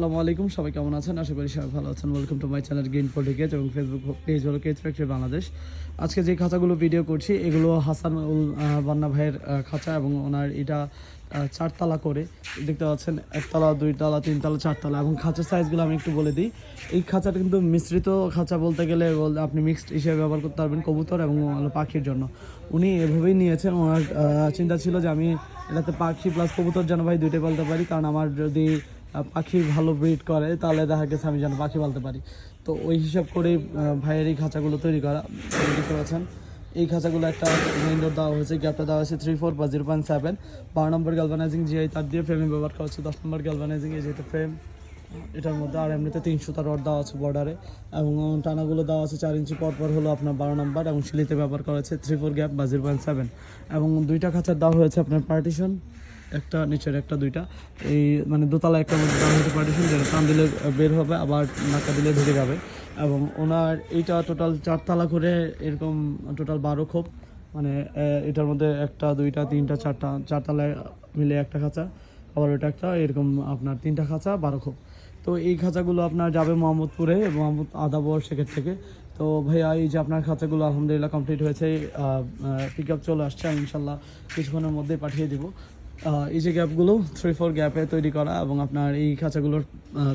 আসসালামু আলাইকুম, সবাই কেমন আছেন? আশা করি সবাই ভালো আছেন। Welcome to my channel Green Politics এবং ফেসবুক পেজ হলো কেজ ফ্যাক্টরি বাংলাদেশ আজকে যে খাঁচাগুলো ভিডিও করছি, এগুলো হাসান উল বান্না ভাইয়ের খাঁচা এবং ওনার এটা চারতলা করে। দেখতে পাচ্ছেন, একতলা, দুইতলা, তিনতলা, চারতলা এবং খাঁচার সাইজগুলো আমি একটু বলে দিই। এই খাঁচাটা কিন্তু মিশ্রিত খাঁচা বলতে গেলে আপনি মিক্সড হিসেবে ব্যবহার করতে পারবেন কবুতর এবং পাখির জন্য। উনি এভাবেই নিয়েছেন। ওনার চিন্তা ছিল যে আমি এটাতে পাখি প্লাস কবুতর যেন ভাই দুইটাই পালতে পারি। কারণ আমার যদি পাখি ভালো ব্রিড করে, তাহলে দেখা গেছে আমি যেন পাখি পালতে পারি। তো ওই হিসাব করেই ভাইয়ের এই খাঁচাগুলো তৈরি করা। দেখতে পাচ্ছেন, এই খাঁচাগুলো একটা মেইন ডোর দেওয়া হয়েছে গ্যাপটা দেওয়া হয়েছে থ্রি ফোর বা জিরো পয়েন্ট সেভেন বারো নম্বর গ্যালভানাইজিং জিআই তার দিয়ে ফ্রেমে ব্যবহার করা হচ্ছে। দশ নম্বর গ্যালভানাইজিং এই যেটা ফ্রেম এটার মধ্যে আর এমনিতে তিনশো তার রড দেওয়া আছে বর্ডারে এবং টানাগুলো দেওয়া আছে চার ইঞ্চি পর পর হলো আপনার বারো নম্বর এবং সিলিতে ব্যবহার করা হয়েছে থ্রি ফোর গ্যাপ বা জিরো পয়েন্ট সেভেন এবং দুইটা খাঁচার দেওয়া হয়েছে আপনার পার্টিশন একটা, নিচের একটা, দুইটা। এই মানে দোতলা একটা মধ্যে হয়েছে পার্টিশন যেটা টান দিলে বের হবে, আবার নাকা দিলে ঢুকে যাবে। এবং ওনার এইটা টোটাল চারতলা করে এরকম টোটাল বারো খোপ। মানে এটার মধ্যে একটা, দুইটা, তিনটা, চারটা, চারতলায় মিলে একটা খাঁচা। আবার ওটা একটা এরকম আপনার তিনটা খাঁচা, বারো খোপ। তো এই খাঁচাগুলো আপনার যাবে মোহাম্মদপুরে, মোহাম্মদ আদাবর সেখান থেকে। তো ভাইয়া, এই যে আপনার খাঁচাগুলো আলহামদুলিল্লাহ কমপ্লিট হয়েছে পিক আপ চলে আসছে, আমি ইনশাল্লাহ কিছুক্ষণের মধ্যেই পাঠিয়ে দিব। এই যে গ্যাপগুলো থ্রি ফোর গ্যাপে তৈরি করা এবং আপনার এই খাঁচাগুলোর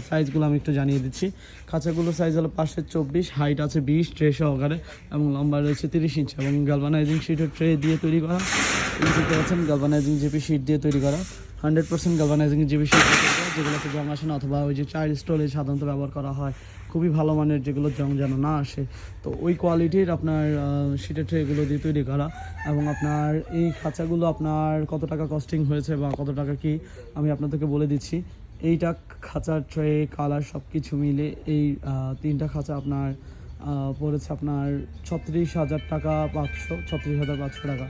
সাইজগুলো আমি একটু জানিয়ে দিচ্ছি। খাঁচাগুলোর সাইজ হলো পাশে চব্বিশ হাইট আছে বিশ ট্রে সহকারে এবং লম্বা রয়েছে তিরিশ ইঞ্চ এবং গ্যালভানাইজিং শিটের ট্রে দিয়ে তৈরি করা। দেখতে পাচ্ছেন গ্যালভানাইজিং জিপি শিট দিয়ে তৈরি করা। Hundred percent galvanising GP sheet যেগুলোতে জং আসে না অথবা ওই যে চাইল্ড স্টোরেজ সাধারণত ব্যবহার করা হয়। খুবই ভালো মানের যেগুলো জং যেন না আসে। তো ওই কোয়ালিটির আপনার শিটের ট্রেগুলো দিয়ে তৈরি করা। এবং আপনার এই খাঁচাগুলো আপনার কত টাকা কস্টিং হয়েছে বা কত টাকা কি আমি আপনাদেরকে বলে দিচ্ছি। এইটা খাঁচার ট্রে কালার সব কিছু মিলে এই তিনটা খাঁচা আপনার পড়েছে আপনার ছত্রিশ হাজার টাকা পাঁচশো, ছত্রিশ হাজার পাঁচশো টাকা।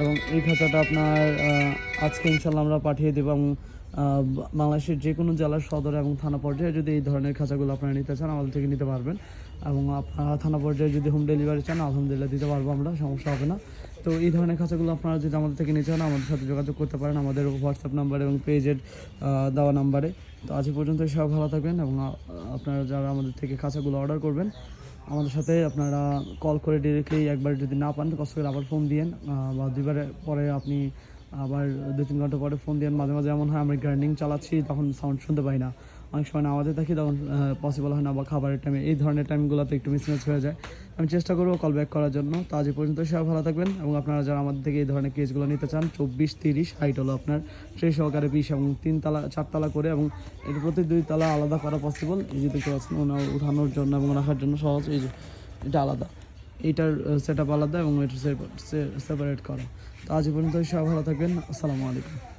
এবং এই খাঁচাটা আপনার আজকে ইনশাল্লাহ আমরা পাঠিয়ে দেবো এবং বাংলাদেশের যে কোনো জেলার সদর এবং থানা পর্যায়ে যদি এই ধরনের খাঁচাগুলো আপনারা নিতে চান, আমাদের থেকে নিতে পারবেন। এবং আপনারা থানা পর্যায়ে যদি হোম ডেলিভারি চান, আলহামদুলিল্লাহ দিতে পারব আমরা, সমস্যা হবে না। তো এই ধরনের খাঁচাগুলো আপনারা যদি আমাদের থেকে নিতে চান, আমাদের সাথে যোগাযোগ করতে পারেন আমাদের হোয়াটসঅ্যাপ নাম্বার এবং পেজের দেওয়া নাম্বারে তো আজ পর্যন্ত সবাই ভালো থাকবেন এবং আপনারা যারা আমাদের থেকে খাঁচাগুলো অর্ডার করবেন আমাদের সাথে আপনারা কল করে ডিরেক্টলি একবার যদি না পান কষ্ট করে আবার ফোন দিয়েন বা দুইবার পরে আপনি আবার দু তিন ঘণ্টা পরে ফোন দিয়েন। মাঝে মাঝে এমন হয়, আমরা গ্রাইন্ডিং চালাচ্ছি, তখন সাউন্ড শুনতে পাই না। অনেক সময় নামাজে থাকি, তখন পসিবল হয় না বা খাবারের টাইমে এই ধরনের টাইমগুলোতে একটু মিসম্যাচ হয়ে যায়। আমি চেষ্টা করব কল ব্যাক করার জন্য। তো আজ পর্যন্ত সবাই ভালো থাকবেন এবং আপনারা যারা আমাদের থেকে এই ধরনের কেসগুলো নিতে চান, চব্বিশ, তিরিশ হাইট হলো আপনার, সেই সহকারে পিস এবং তিনতলা চারতলা করে এবং এর প্রতি দুই তলা আলাদা করা পসিবল এই যে দেখতে পাচ্ছেন, ওনার উঠানোর জন্য এবং রাখার জন্য সহজ, এই যে, এটা আলাদা। এইটার সেট আলাদা এবং এটা সেপারেট করা। তো আজ পর্যন্ত সবাই ভালো থাকবেন। আসসালামু আলাইকুম।